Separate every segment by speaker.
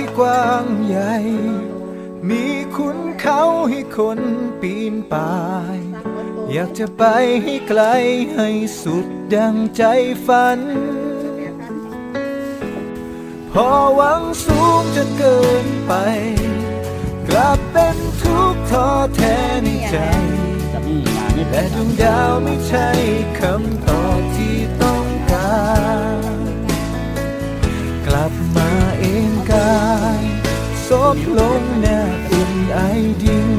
Speaker 1: ที่กว้างใหญ่ มีขุนเขาให้คนปีนป่าย อยากจะไปให้ไกลให้สุดดังใจฝัน พอหวังสูงจนเกินไป กลับเป็นทุกข์ท้อแท้ในใจและดวงดาวไม่ใช่คำตอบที่ต้องการ กลับมา ซบลงหน้าอุ่นไอดิน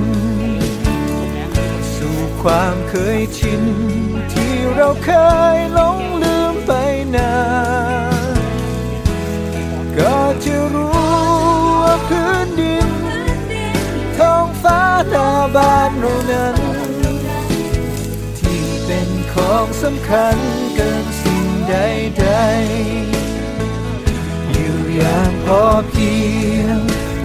Speaker 1: สู่ความเคยชิน ที่เราเคยหลงลืมไปนานก็จะรู้ว่าพื้นดินท้องฟ้าหน้าบ้านเรานั้น ที่เป็นของสำคัญเกินสิ่งใดๆอยู่อย่างพอเพียง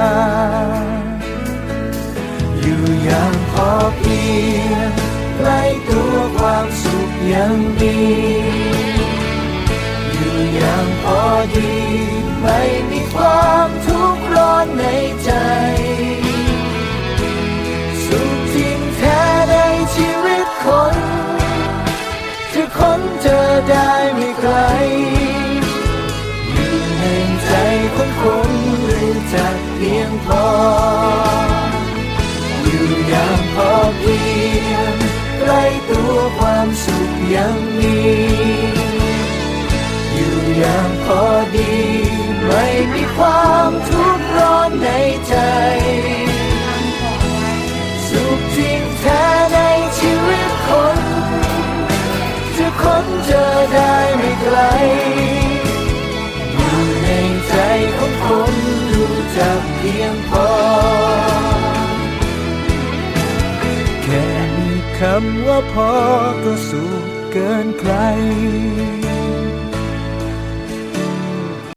Speaker 1: ร ยังมีอยู่อย่างพอดี ไม่มีความทุกข์ร้อนในใจ สุขจริงแท้ในชีวิตคนจะค้นเจอได้ไม่ไกลอยู่ในใจของคนรู้จักเพียงพออยู่อย่างพอเพียง ความสุขยังมี อยู่อย่างพอดี ไม่มีความทุกข์ร้อนในใจ สุขจริงแท้ในชีวิตคนจะค้นเจอได้ไม่ไกล อยู่ในใจของคนรู้จักเพียงพอ คำว่าพอก็สุขเกินใคร